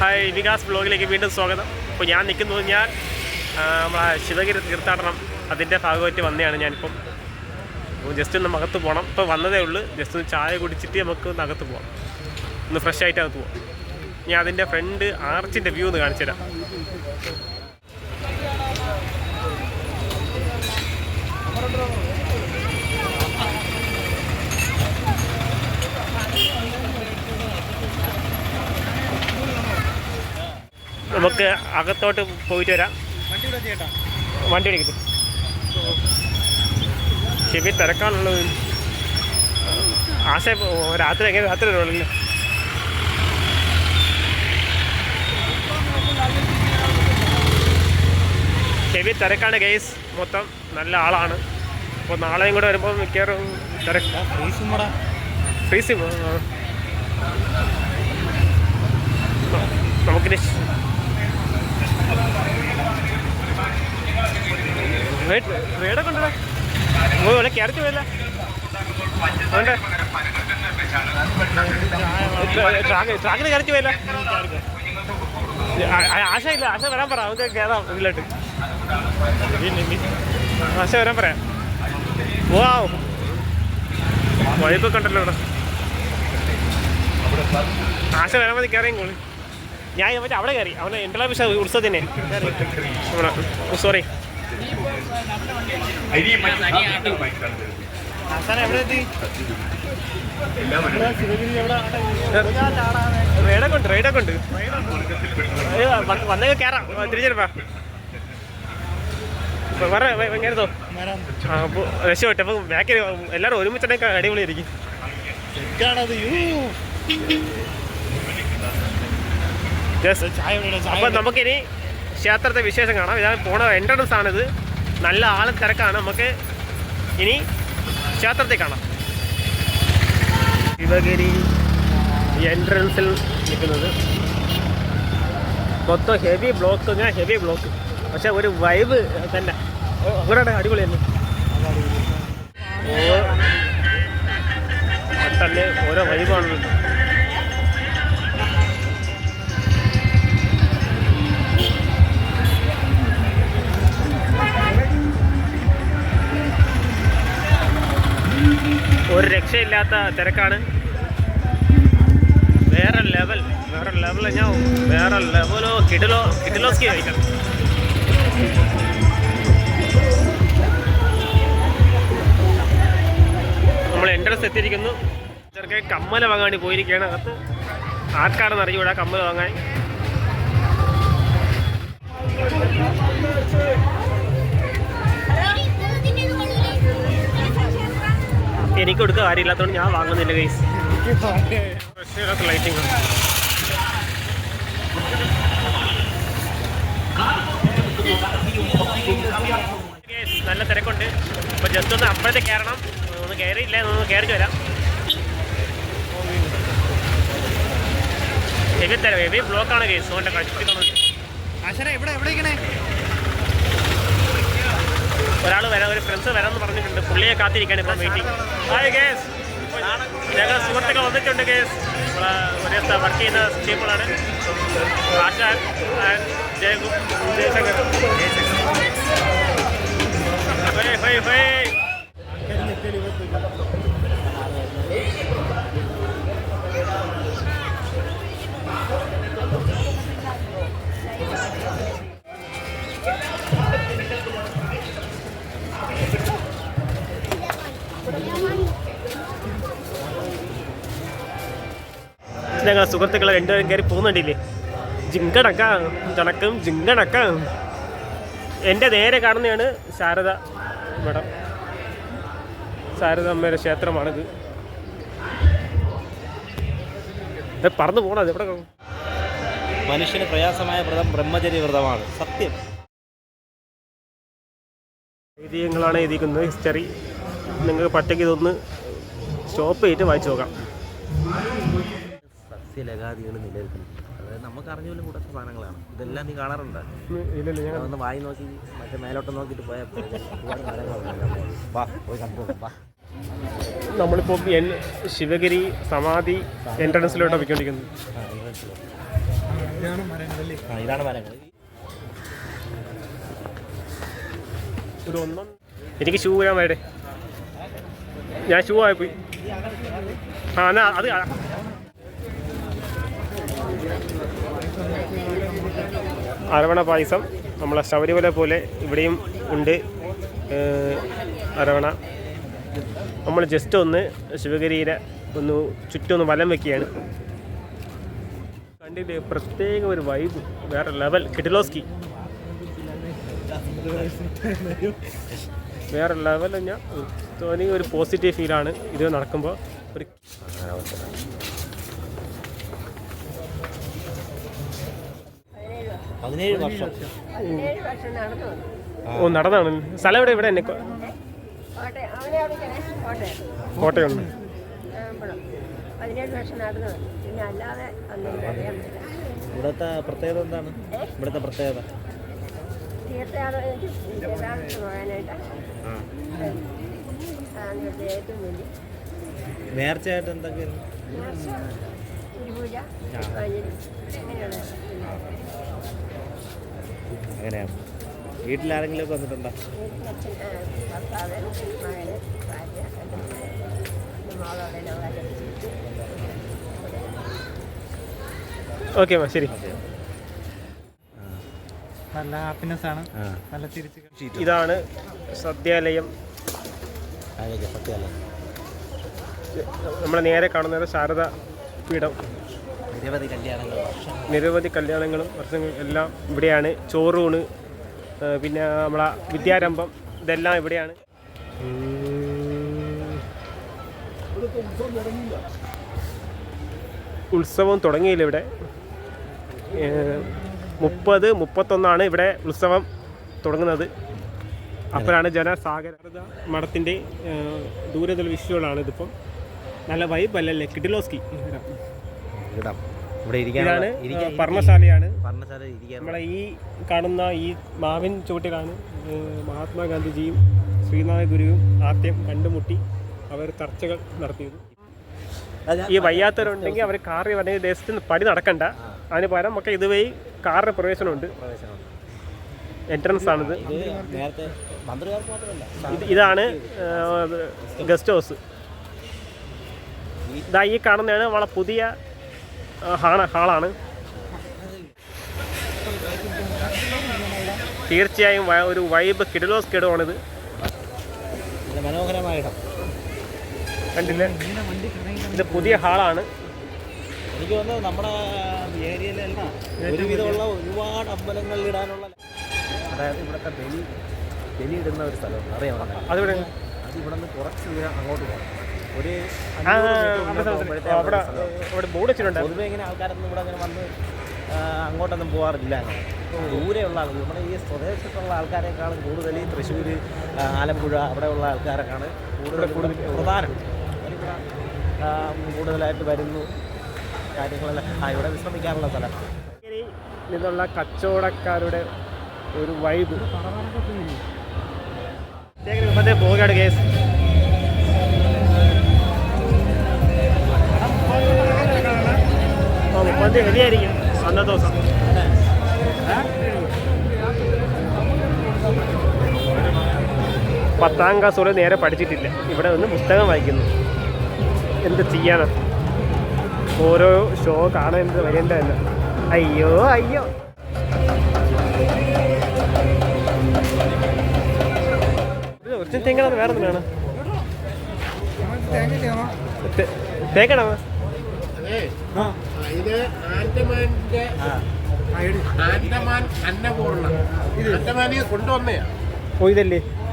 Hi Vikas ബ്ലോഗിലേക്ക് വീണ്ടും സ്വാഗതം. അപ്പോൾ ഞാൻ നിൽക്കുന്നത് ഞാൻ നമ്മളെ ശിവഗിരി തീർത്ഥാടനം അതിന്റെ ഭാഗമായിട്ട് വന്നതാണ് ഞാനിപ്പം. ജസ്റ്റ് ഒന്ന് അകത്ത് പോകണം ഇപ്പോൾ വന്നതേ ഉള്ളൂ. ജസ്റ്റ് ഒന്ന് ചായ കുടിച്ചിട്ട് നമുക്ക് ഒന്ന് അകത്ത് പോകാം ഒന്ന് ഫ്രഷ് ആയിട്ട് അകത്ത് പോകാം ഞാൻ അതിന്റെ ഫ്രണ്ട് ആർച്ചിന്റെ വ്യൂ ഒന്ന് കാണിച്ചു തരാം നമുക്ക് അകത്തോട്ട് പോയിട്ട് വരാം. വണ്ടി എടുക്കട്ടെ ശരി തിരക്കാനുള്ള ആശ രാത്രി എങ്ങനെ രാത്രി വരുള്ളൂ ഹെവി തിരക്കാണ് ഗെയ്സ് മൊത്തം നല്ല ആളാണ്. അപ്പോൾ നാളെയും കൂടെ വരുമ്പോൾ മിക്കവാറും തിരക്ക്. ഫ്രീസും നമുക്കിനി റേഡൊക്കെ ഉണ്ടോ കയറച്ച് പോയല്ല ട്രാക്കിന് കയറച്ച് പോയല്ല ആശ ഇല്ല ആശ വരാൻ പറ. അവന്റെ കയറാം ഇതിലോട്ട്. ആശ വരാൻ പറയാം. ഓ വൈബൊക്കെ ഉണ്ടല്ലോ ഇവിടെ. ആശ വരാൻ മതി കയറിയും കൂടി ഞാൻ മറ്റേ അവിടെ കയറി. അവനെ എന്റെ ഉത്സവത്തിനെ. ഇവിടെ സോറി റൈഡൊക്കെ ഉണ്ട് റൈഡൊക്കെ ഉണ്ട്. വന്നൊക്കെ കയറാം തിരിച്ചെടുപ്പാ വേറെ എങ്ങനെത്തോ അപ്പോൾ രക്ഷപ്പെട്ടു. അപ്പോൾ ബാക്കിൽ എല്ലാവരും ഒരുമിച്ചുണ്ടെങ്കിൽ അടിപൊളിയായിരിക്കും. അപ്പം നമുക്കിനി ക്ഷേത്രത്തെ വിശേഷം കാണാം. ഇതാണ് പോണ എൻട്രൻസ് ആണിത്. നല്ല ആളും തിരക്കാണ്. നമുക്ക് ഇനി ക്ഷേത്രത്തിൽ കാണാം. ശിവഗിരി എൻട്രൻസിൽ നിൽക്കുന്നത്. മൊത്തം ഹെവി ബ്ലോക്ക് ഞാൻ ഹെവി ബ്ലോക്ക് പക്ഷെ ഒരു വൈബ് തന്നെ. അവരുടെ അടിപൊളി തന്നെ. ഓരോ വൈബാണല്ലോ ഒരു രക്ഷയില്ലാത്ത തിരക്കാണ്. വേറെ ലെവൽ വേറെ ലെവൽ ഞാൻ വേറെ ലെവലോ കിടിലോ കിടിലോസ്കി കഴിക്കണം. നമ്മൾ എൻട്രൻസ് എത്തിയിരിക്കുന്നു. ചെറുക്കെ കമ്മൽ വാങ്ങാൻ പോയിരിക്കുകയാണ്. അകത്ത് ആർക്കാണെന്ന് അറിഞ്ഞുകൂടാ കമ്മൽ വാങ്ങാൻ. എനിക്ക് കൊടുക്കുക കാര്യമില്ലാത്തതുകൊണ്ട് ഞാൻ വാങ്ങുന്നില്ല ഗൈസ് ലൈറ്റിംഗ് നല്ല തിരക്കുണ്ട്. അപ്പോൾ ജസ്റ്റ് ഒന്ന് അപ്പോഴത്തെ കയറണം. ഒന്ന് കയറിയില്ല ഒന്ന് കയറി വരാം. ഹെവി തരാം ഹെവി ബ്ലോക്കാണ് കേസ് കൊണ്ട് കടിപ്പിക്കുന്നത് ആശാനെ എവിടെ എവിടെ ഇരിക്കണേ? ഒരാൾ വരാൻ ഒരു ഫ്രണ്ട്സ് വരാമെന്ന് പറഞ്ഞിട്ടുണ്ട്. പുള്ളിയെ കാത്തിരിക്കാണ് ഇപ്പം വെയിറ്റിംഗ് ഹായ് ഗേസ് ഞങ്ങൾ സുഹൃത്തുക്കൾ വന്നിട്ടുണ്ട് നമ്മളെ ഒരേ വർക്ക് ചെയ്യുന്ന ടീമുകളാണ് ജയഗു ജയശങ്കർ. ഹൈ ഹൈ ഹൈ ഞങ്ങൾ സുഹൃത്തുക്കളെ രണ്ടുപേരും കയറി പോകുന്നുണ്ടില്ലേ? ജിങ്കടക്കാം ചണക്കും ജിങ്കടക്കാം എന്റെ നേരെ കാണുന്നതാണ് ശാരദ മഠം ശാരദ അമ്മയുടെ ക്ഷേത്രമാണിത് പറന്നു പോണത് എവിടെ? മനുഷ്യന് പ്രയാസമായ വ്രതം ബ്രഹ്മചര്യ വ്രതമാണ്. സത്യം. ഐതിഹ്യങ്ങളാണ് എഴുതിക്കുന്നത് ഹിസ്റ്ററി. നിങ്ങൾക്ക് പറ്റയ്ക്ക് ഇതൊന്ന് സ്റ്റോപ്പ് ചെയ്തിട്ട് വായിച്ചു നോക്കാം. സസ്യലഗാദികൾ നിലനിൽക്കുന്നു അതായത് നമുക്ക് അറിഞ്ഞ പോലും കൂടാത്ത സാധനങ്ങളാണ്. ഇതെല്ലാം നീ കാണാറുണ്ട്? ഇല്ലല്ല ഞാൻ ഒന്ന് വായി നോക്കി മറ്റേ മേലോട്ട് നോക്കിയിട്ട് പോയാൽ ഒരുപാട് മരങ്ങളുണ്ട് വാ പോയി കണ്ടു വാ. നമ്മളിപ്പോൾ എൻ ശിവഗിരി സമാധി എൻട്രൻസിലോട്ട് പോയിക്കൊണ്ടിരിക്കുന്നത്. ഇതാണ് മരങ്ങൾ ഒരു ഒന്നും. എനിക്ക് ഷൂ വരാൻ വേണ്ടേ ഞാൻ ഷൂ ആയി പോയി ആ എന്നാ അത് അരവണ പായസം. നമ്മളെ ശബരിമല പോലെ ഇവിടെയും ഉണ്ട്. അരവണ. നമ്മൾ ജസ്റ്റ് ഒന്ന് ശിവഗിരിയിലെ ഒന്ന് ചുറ്റൊന്ന് വലം വെക്കുകയാണ്. കണ്ടില്ലേ പ്രത്യേക ഒരു വൈബ് വേറെ ലെവൽ കിട്ടിലോസ്കി വേറെ ലെവൽ ഞാൻ തോന്നി ഒരു പോസിറ്റീവ് ഫീലാണ് ഇത് നടക്കുമ്പോൾ ഒരു പതിനേഴ് വർഷം. ഓ നടന്നാണ്. സ്ഥലം എവിടെ? ഇവിടെ എന്നെ കൊ- കോട്ടയം അവിടെ എവിടെയാണ് കോട്ടയം. കോട്ടയം ആമ്പളം പതിനേഴ് വർഷം നടന്നു. വന്നു അല്ലാതെ ഒന്നും അറിയാൻ പറ്റില്ല. ഇവിടുത്തെ പ്രത്യേകത എന്താണ്? ഇവിടുത്തെ പ്രത്യേകത? നേർച്ചയായിട്ട് എനിക്ക് എന്റെ വീട്ടിലാരെങ്കിലും വന്നിട്ടുണ്ടോ? ഓക്കെ മാ ശരി. നല്ല ഹാപ്പിനെസ് ആണ്. നല്ല തിരിച്ച് ഇതാണ് സദ്യാലയം. നമ്മൾ നേരെ കാണുന്നത് ശാരദ പീഠം. നിരവധി കല്യാണങ്ങൾ നിരവധി കല്യാണങ്ങളും വർഷങ്ങൾ എല്ലാം ഇവിടെയാണ്. ചോറൂണ് പിന്നെ നമ്മളെ വിദ്യാരംഭം ഇതെല്ലാം ഇവിടെയാണ്. ഉത്സവം തുടങ്ങിയില്ല ഇവിടെ. മുപ്പത് മുപ്പത്തൊന്നാണ് ഇവിടെ ഉത്സവം തുടങ്ങുന്നത്. അപ്പോഴാണ് ജനസാഗരത മഠത്തിന്റെ ദൂരദല വിഷ്വലാണ് ഇതിപ്പം. നല്ല വൈബ് അല്ലല്ലേ? കിഡിലോസ്കി ഇടാം. ഇവിടെ ഇതാണ് പർണശാലയാണ്. പർണശാല ഇരിക്കാൻ നമ്മളെ ഈ കാണുന്ന ഈ മാവിൻ ചുവട്ടിലാണ് മഹാത്മാഗാന്ധിജിയും ശ്രീനാഥ ഗുരുവും ആദ്യം കണ്ടുമുട്ടി അവർ ചർച്ചകൾ നടത്തിയത് ഈ വയ്യാത്തവരുണ്ടെങ്കിൽ അവർ കാറിൽ വരണമെങ്കിൽ ദേശത്ത് പടി നടക്കണ്ട. അതിന് പകരം നമുക്ക് ഇതുവഴി കാറിന് പ്രവേശനമുണ്ട്. എൻട്രൻസ് ആണിത്. ഇതാണ് ഗസ്റ്റ് ഹൗസ്. ഇതാ ഈ കാണുന്നതാണ് നമ്മളെ പുതിയ ഹാള ഹാളാണ്. തീർച്ചയായും ഒരു വൈബ് കിഡിലോസ് കിടമാണിത് ഇത് മനോഹരമായ ഇടം. കണ്ടില്ലേ? ഇത് പുതിയ ഹാളാണ്. എനിക്ക് തോന്നുന്നത് നമ്മുടെ ഏരിയയിലെല്ലാം ഒരുവിധമുള്ള ഒരുപാട് അമ്പലങ്ങളിൽ ഇടാനുള്ള അതായത് ഇവിടുത്തെ ബലി ബലി ഇടുന്ന ഒരു സ്ഥലം. അറിയാം അതിവിടെ അത് ഇവിടെ നിന്ന് കുറച്ച് ദൂരം അങ്ങോട്ട് പോകണം. ഒരു അവിടെ സ്ഥലം. ബോർഡ് വെച്ചിട്ടുണ്ട് പൊതുവെ ഇങ്ങനെ ആൾക്കാരൊന്നും ഇവിടെ അങ്ങനെ വന്ന് അങ്ങോട്ടൊന്നും പോകാറില്ല. ദൂരെയുള്ള ആളുകൾ നമ്മുടെ ഈ സ്വദേശത്തുള്ള ആൾക്കാരെക്കാളും കൂടുതൽ ഈ തൃശ്ശൂർ ആലപ്പുഴ അവിടെയുള്ള ആൾക്കാരൊക്കെയാണ് കൂടുതൽ കൂടുതൽ പ്രധാനം കൂടുതലായിട്ട് വരുന്നു കാര്യങ്ങളെല്ലാം ആ ഇവിടെ വിശ്രമിക്കാനുള്ള സ്ഥലം നിന്നുള്ള കച്ചവടക്കാരുടെ ഒരു വൈബ് മറ്റേ പോകാട് കേസ് മുപ്പത്തി ഹെവിയായിരിക്കും അന്നത്തെ ദിവസം പത്താം ക്ലാസ് വരെ നേരെ പഠിച്ചിട്ടില്ല. ഇവിടെ നിന്ന് പുസ്തകം വായിക്കുന്നു. എന്ത് ചെയ്യണം ഓരോ ഷോ കാണേണ്ടത് വരേണ്ടതല്ല അയ്യോ അയ്യോ. ഒറിജിനൽ തേങ്ങ വേറെ വേണം. തേക്കണോ ഇത് ആൻഡമാനിന്റെ ആൻഡമാൻ അന്നപൂർണ. ആൻഡമാനിൽ കൊണ്ടുവന്നയാ.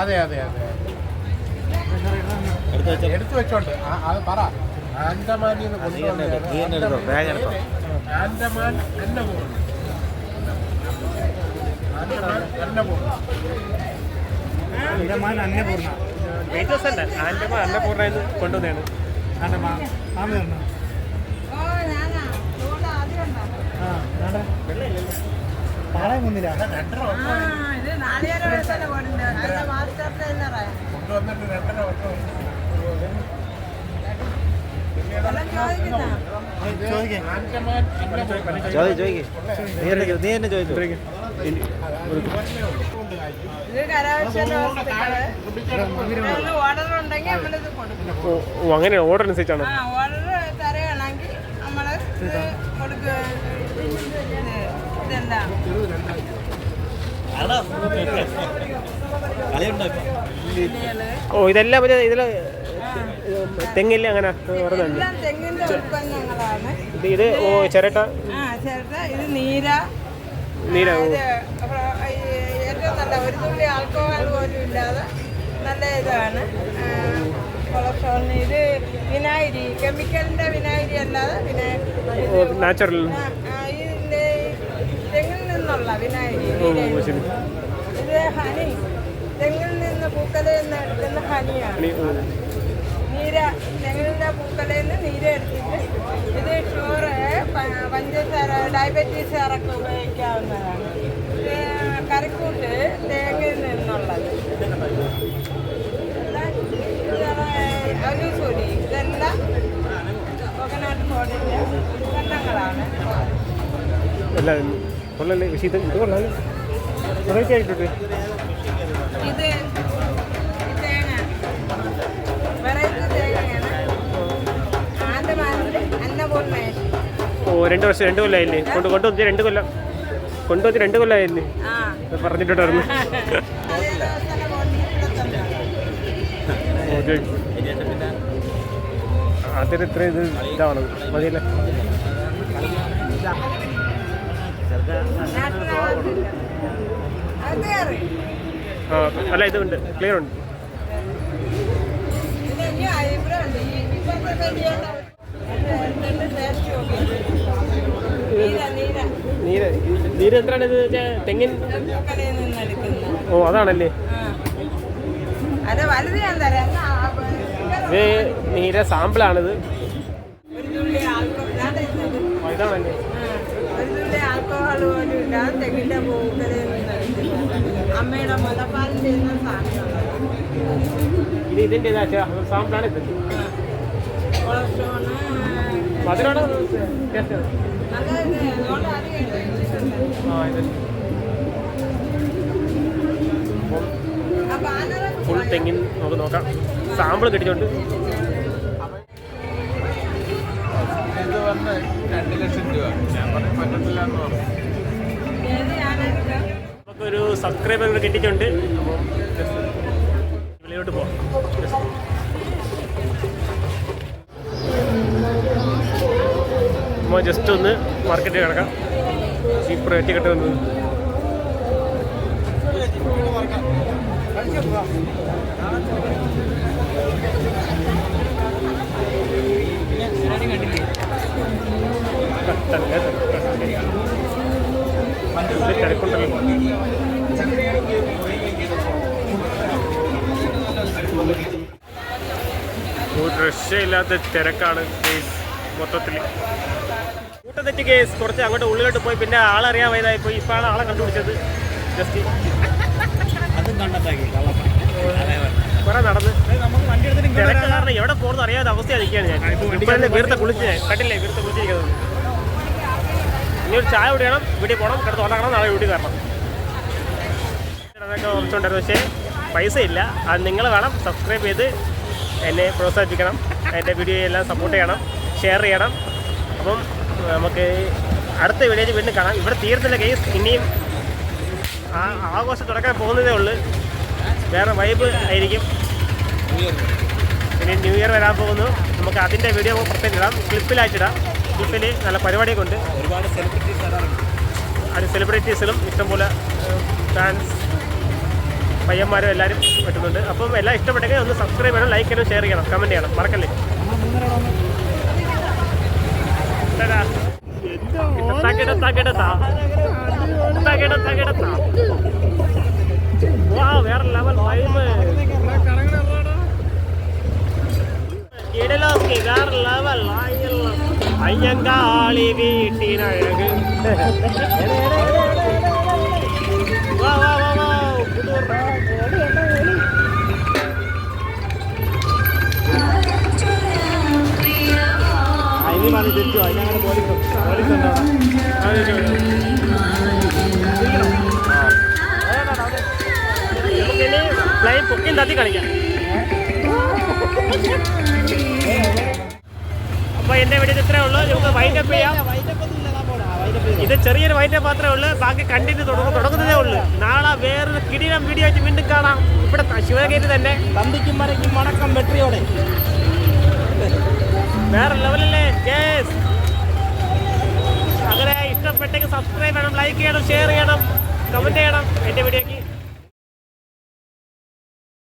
അതെ അതെ അതെ. എടുത്ത് വെച്ച. എടുത്തു വെച്ചോണ്ട്. അത് പറ. ആൻഡമാനിൽ നിന്ന്. ആൻഡമാൻ അന്നപൂർണ ആൻഡമാൻ അന്നപൂർണ ആൻഡമാൻ അന്നപൂർണ. എന്ന് കൊണ്ടുവന്നതാണ്. മാ ഉണ്ടെങ്കിൽ നമ്മളിത് കൊടുക്കും. ഓ ഓ അങ്ങനെ ഓർഡർ അനുസരിച്ചാണ് ആ ഓർഡർ തരുകയാണെങ്കിൽ നമ്മൾ കൊടുക്കുക ഓ ഇതെല്ലാം മറ്റേ ഇതിൽ തെങ്ങില്ല അങ്ങനെ പറഞ്ഞുണ്ട് ഇത് ഇത് ഓ ചിരട്ട. ഇത് നീര. നീര ഏറ്റവും നല്ല ഒരു തുള്ളി ആൽക്കഹോൾ പോലും ഇല്ലാതെ നല്ല ഇതാണ്. കൊളസ്ട്രോളിന് ഇത് വിനാഗിരി കെമിക്കലിന്റെ വിനാഗിരി അല്ലാതെ വിനാഗിരി നാച്ചുറൽ. നീര. ശരി. ഇത് ഹണി. തെങ്ങിൽ നിന്ന് പൂക്കലയിൽ നിന്ന് എടുക്കുന്ന ഹണിയാണ്. നീര തെങ്ങിന്റെ പൂക്കലയിൽ നിന്ന് നീര എടുത്തിട്ട് ഇത് ഷുഗർ പഞ്ചസാര ഡയബറ്റീസ് ഡയബറ്റീസുകാരൊക്കെ ഉപയോഗിക്കാവുന്നതാണ്. ഇത് കറിക്കൂട്ട് തേങ്ങയിൽ നിന്നുള്ളത്. അനുസൂരി ഇതെല്ലാം കോക്കനാട്ട് ഫോണിന്റെ ഉൽപ്പന്നങ്ങളാണ്. എല്ലാം കൊള്ളല്ലേ? പക്ഷേ ഇത് ഇത് കൊള്ളാം വെറൈറ്റി ആയിട്ടുണ്ട് ഓ രണ്ട് വർഷം രണ്ട് കൊല്ലമായില്ലേ കൊണ്ട് കൊണ്ടുവന്ന് രണ്ട് കൊല്ലം. കൊണ്ടുവന്ന് രണ്ട് കൊല്ലമായില്ലേ പറഞ്ഞിട്ടുണ്ടായിരുന്നു. അതിന് ഇത്ര ഇത് ഇതാണ് മതിയല്ലേ? അല്ല ഇതുണ്ട്. ക്ലിയർ ഉണ്ട്. നീര നീര എന്താണ് ഇത്? തെങ്ങിൻ? ഓ അതാണല്ലേ. ഇത് നീര സാമ്പിളാണിത്. ഇതാണല്ലേ. ഇല്ലാതെ തെങ്ങിന്റെ എടുക്കുന്നത് അമ്മയുടെ മുലപ്പാൽ ചെയ്യുന്ന സാധനമാണ് ഇതിന്റെ സാമ്പിളാണ് ഇത്. മധുരമാണോ ഫുൾ തെങ്ങിൻ നമുക്ക് നോക്കാം. സാമ്പിൾ കിട്ടിച്ചോണ്ട് ഇത് വന്ന് രണ്ട് ലക്ഷം രൂപ. ഞാൻ പറയാൻ പറ്റത്തില്ല എന്ന് പറഞ്ഞു. നമുക്കൊരു സബ്സ്ക്രൈബർ കൂടെ കിട്ടിയിട്ടുണ്ട്. വിളിയോട്ട് പോവാം. നമ്മൾ ജസ്റ്റ് ഒന്ന് മാർക്കറ്റിൽ കിടക്കാം. ചീപ്പ് റേറ്റ് കിട്ടുന്നത് തിരക്കുണ്ടല്ലോ ഒരു രക്ഷയില്ലാത്ത തിരക്കാണ് കേസ് മൊത്തത്തിൽ കൂട്ടത്തെറ്റ് കേസ് കുറച്ച് അങ്ങോട്ട് ഉള്ളിലോട്ട് പോയി. പിന്നെ ആളറിയാൻ വയതായി പോയി ഇപ്പോഴാണ് ആളെ കണ്ടുപിടിച്ചത്. ജസ്റ്റ് അതും കണ്ടെത്താക്കി കുറെ നടന്ന്. തിരക്ക് കാരണം എവിടെ പോകുന്നത് അറിയാത്ത അവസ്ഥയാണ് നിൽക്കുകയാണ് ഞാൻ. വീർത്ത കുളിച്ച് ഞാൻ കണ്ടില്ലേ? വീർത്ത കുളിച്ചിരിക്കുന്നത്. ഇനി ഒരു ചായ കുടിക്കണം വീട്ടിൽ പോകണം കിടത്ത് ഉണ്ടാക്കണം നാളെ വീട്ടിൽ കയറണം. അതൊക്കെ ഓർച്ചുണ്ടായിരുന്നു പക്ഷേ പൈസ ഇല്ല അത് നിങ്ങൾ വേണം സബ്സ്ക്രൈബ് ചെയ്ത് എന്നെ പ്രോത്സാഹിപ്പിക്കണം. എന്റെ വീഡിയോ എല്ലാം സപ്പോർട്ട് ചെയ്യണം ഷെയർ ചെയ്യണം. അപ്പം നമുക്ക് അടുത്ത വീഡിയോയിൽ വീണ്ടും കാണാം. ഇവിടെ തീർത്തില്ല കേസ് ഇനിയും ആ ആഘോഷം തുടക്കാൻ പോകുന്നതേ ഉള്ളൂ. വേറെ വൈബ് ആയിരിക്കും. ഇനി ന്യൂ ഇയർ വരാൻ പോകുന്നു. നമുക്ക് അതിന്റെ വീഡിയോ പ്രത്യേകം ഇടാം. ക്ലിപ്പിലായിട്ടിടാം ക്ലിപ്പിൽ നല്ല പരിപാടിയൊക്കെ ഉണ്ട്. ഒരുപാട് സെലിബ്രിറ്റീസ് അത് സെലിബ്രിറ്റീസിലും ഇഷ്ടംപോലെ ഫാൻസ് പയ്യന്മാരും എല്ലാവരും പറ്റുന്നുണ്ട്. അപ്പം എല്ലാം ഇഷ്ടപ്പെട്ടെങ്കിൽ ഒന്ന് സബ്സ്ക്രൈബ് ചെയ്യണം ലൈക്ക് ചെയ്യണം ഷെയർ ചെയ്യണം കമന്റ് ചെയ്യണം. മറക്കല്ലേ? വേറെ ലെവൽ വൈബ് കിടലോക്കി വേറെ ലെവൽ അയ്യങ്കാളി വീട്ടിനഴക്. പൊക്കിയും തത്തി കളിക്കാം. അപ്പോൾ എന്റെ വീഡിയോ ഇത്രേ ഉള്ളൂ. നമുക്ക് വൈൻഡപ്പ് ചെയ്യാം. ഇത് ചെറിയൊരു വൈൻഡപ്പ് മാത്രമേ ഉള്ളൂ. ബാക്കി കണ്ടിന്യൂ തുടങ്ങും തുടങ്ങുന്നതേ ഉള്ളൂ. നാളെ വേറൊരു കിടിലം വീഡിയോ ആയിട്ട് വീണ്ടും കാണാം. ഇവിടെ ത- തന്നെ. തന്തിക്കും മരയ്ക്കും മണക്കം വെട്ടിയോടെ. വേറെ ലെവലല്ലേ കേസ് അങ്ങനെ ഇഷ്ടപ്പെട്ടെങ്കിൽ സബ്സ്ക്രൈബ് ചെയ്യണം ലൈക്ക് ചെയ്യണം ഷെയർ ചെയ്യണം കമന്റ് ചെയ്യണം. എന്റെ വീഡിയോ